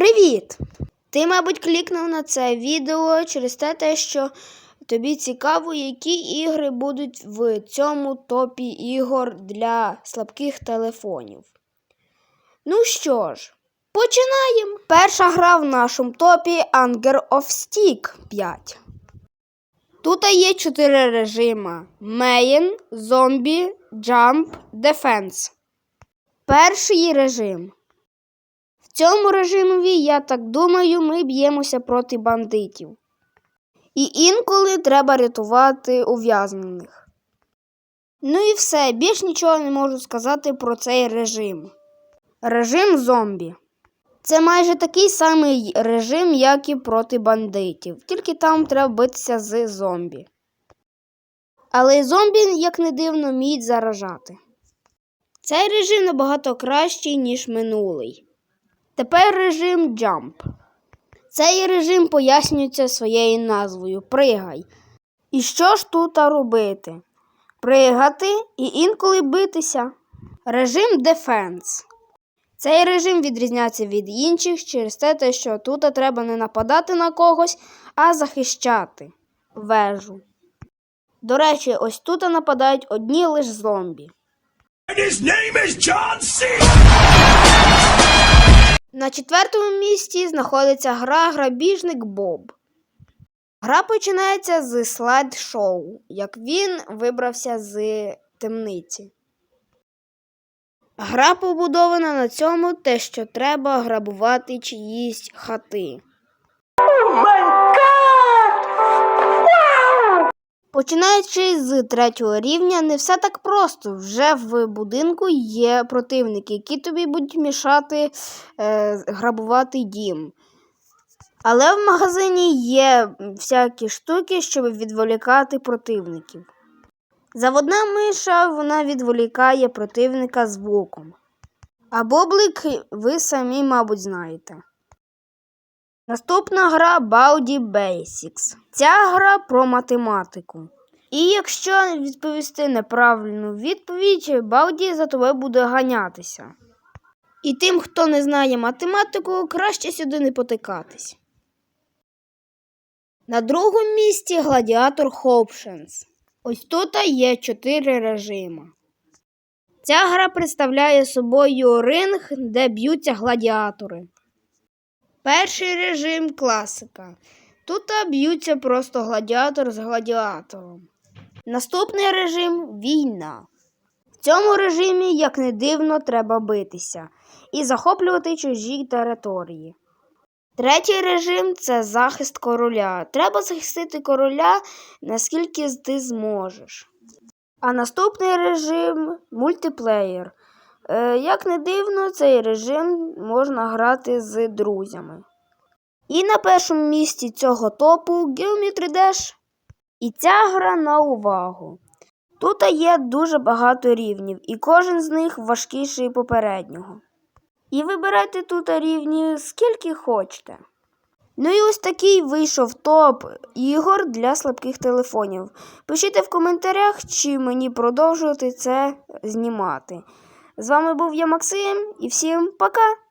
Привіт! Ти, мабуть, клікнув на це відео через те, що тобі цікаво, які ігри будуть в цьому топі ігор для слабких телефонів. Ну що ж, починаємо. Перша гра в нашому топі Anger of Stick 5. Тут є чотири режима: Main, Zombie, Jump, Defense. Перший режим. В цьому режимові, я так думаю, ми б'ємося проти бандитів. І інколи треба рятувати ув'язнених. Ну і все, більш нічого не можу сказати про цей режим. Режим зомбі. Це майже такий самий режим, як і проти бандитів, тільки там треба битися з зомбі. Але зомбі, як не дивно, вміють заражати. Цей режим набагато кращий, ніж минулий. Тепер режим Jump. Цей режим пояснюється своєю назвою Пригай. І що ж тут робити? Пригати і інколи битися. Режим Defense. Цей режим відрізняється від інших через те, що тут треба не нападати на когось, а захищати вежу. До речі, ось тут нападають одні лише зомбі. And his name is John C. На четвертому місці знаходиться гра Грабіжник Боб. Гра починається з слайд-шоу, як він вибрався з темниці. Гра побудована на цьому те, що треба грабувати чиїсь хати. Починаючи з третього рівня, не все так просто. Вже в будинку є противники, які тобі будуть мішати е, грабувати дім. Але в магазині є всякі штуки, щоб відволікати противників. Заводна миша вона відволікає противника звуком. А боблик ви самі, мабуть, знаєте. Наступна гра Baldi Basics. Ця гра про математику. І якщо відповісти неправильну відповідь, Балді за тобою буде ганятися. І тим, хто не знає математику, краще сюди не потикатись. На другому місці гладіатор Hoptions. Ось тут є чотири режими. Ця гра представляє собою ринг, де б'ються гладіатори. Перший режим класика. Тут б'ються просто гладіатор з гладіатором. Наступний режим війна. В цьому режимі, як не дивно, треба битися і захоплювати чужі території. Третій режим це захист короля. Треба захистити короля, наскільки ти зможеш. А наступний режим мультиплеєр. Е, Як не дивно, цей режим можна грати з друзями. І на першому місці цього топу Geometry Dash. І ця гра на увагу. Тут є дуже багато рівнів, і кожен з них важкіший попереднього. І вибирайте тут рівні скільки хочете. Ну і ось такий вийшов топ ігор для слабких телефонів. Пишіть в коментарях, чи мені продовжувати це знімати. З вами був я Максим і всім пока!